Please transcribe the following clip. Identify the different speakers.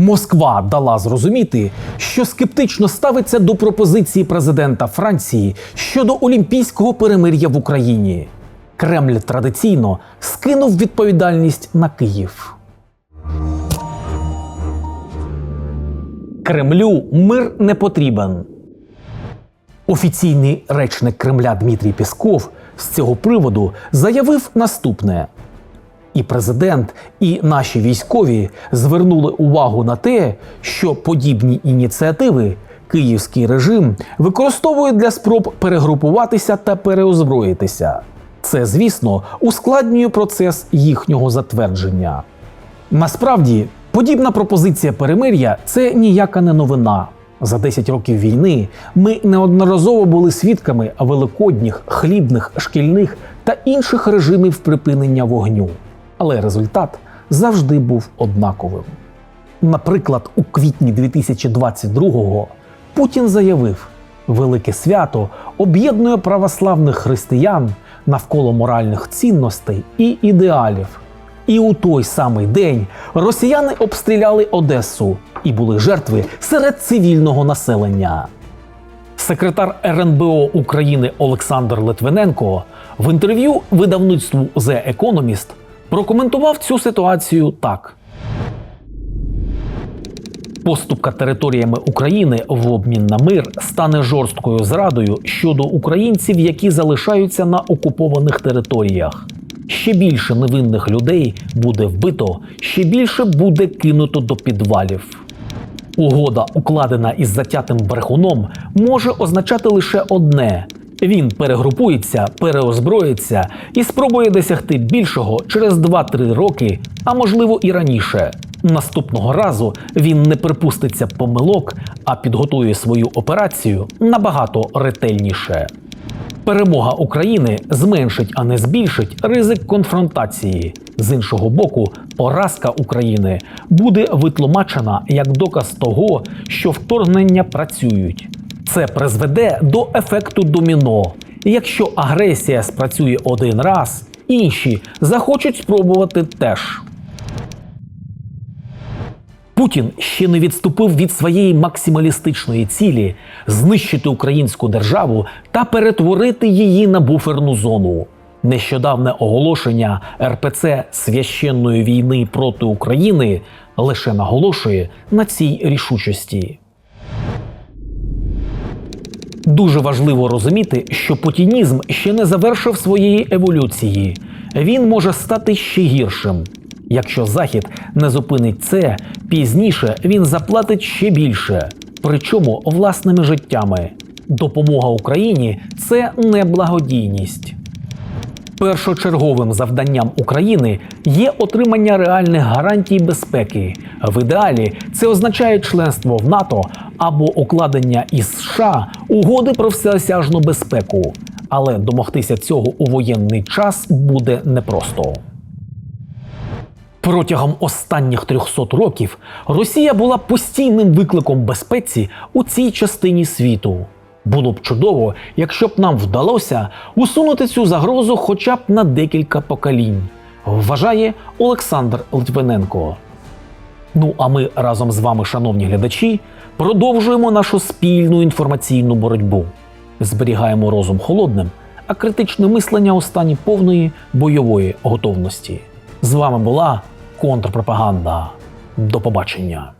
Speaker 1: Москва дала зрозуміти, що скептично ставиться до пропозиції президента Франції щодо олімпійського перемир'я в Україні. Кремль традиційно скинув відповідальність на Київ. Кремлю мир не потрібен. Офіційний речник Кремля Дмитрій Пісков з цього приводу заявив наступне: і президент, і наші військові звернули увагу на те, що подібні ініціативи київський режим використовує для спроб перегрупуватися та переозброїтися. Це, звісно, ускладнює процес їхнього затвердження. Насправді, подібна пропозиція перемир'я це ніяка не новина. За 10 років війни ми неодноразово були свідками великодніх, хлібних, шкільних та інших режимів припинення вогню. Але результат завжди був однаковим. Наприклад, у квітні 2022-го Путін заявив: Велике свято об'єднує православних християн навколо моральних цінностей і ідеалів. І у той самий день росіяни обстріляли Одесу і були жертви серед цивільного населення. Секретар РНБО України Олександр Литвиненко в інтерв'ю видавництву The Economist прокоментував цю ситуацію так. Поступка територіями України в обмін на мир стане жорсткою зрадою щодо українців, які залишаються на окупованих територіях. Ще більше невинних людей буде вбито, ще більше буде кинуто до підвалів. Угода, укладена із затятим брехуном, може означати лише одне: він перегрупується, переозброїться і спробує досягти більшого через 2-3 роки, а можливо і раніше. Наступного разу він не припуститься помилок, а підготує свою операцію набагато ретельніше. Перемога України зменшить, а не збільшить ризик конфронтації. З іншого боку, поразка України буде витлумачена як доказ того, що вторгнення працюють. Це призведе до ефекту доміно. Якщо агресія спрацює один раз, інші захочуть спробувати теж. Путін ще не відступив від своєї максималістичної цілі знищити українську державу та перетворити її на буферну зону. Нещодавне оголошення РПЦ священної війни проти України лише наголошує на цій рішучості. Дуже важливо розуміти, що путінізм ще не завершив своєї еволюції. Він може стати ще гіршим. Якщо Захід не зупинить це, пізніше він заплатить ще більше, причому власними життями. Допомога Україні це не благодійність. Першочерговим завданням України є отримання реальних гарантій безпеки. В ідеалі це означає членство в НАТО або укладення із США угоди про всеосяжну безпеку. Але домогтися цього у воєнний час буде непросто. Протягом останніх 300 років Росія була постійним викликом безпеці у цій частині світу. Було б чудово, якщо б нам вдалося усунути цю загрозу хоча б на декілька поколінь, вважає Олександр Литвиненко. Ну а ми разом з вами, шановні глядачі, продовжуємо нашу спільну інформаційну боротьбу. Зберігаємо розум холодним, а критичне мислення у стані повної бойової готовності. З вами була контрпропаганда. До побачення.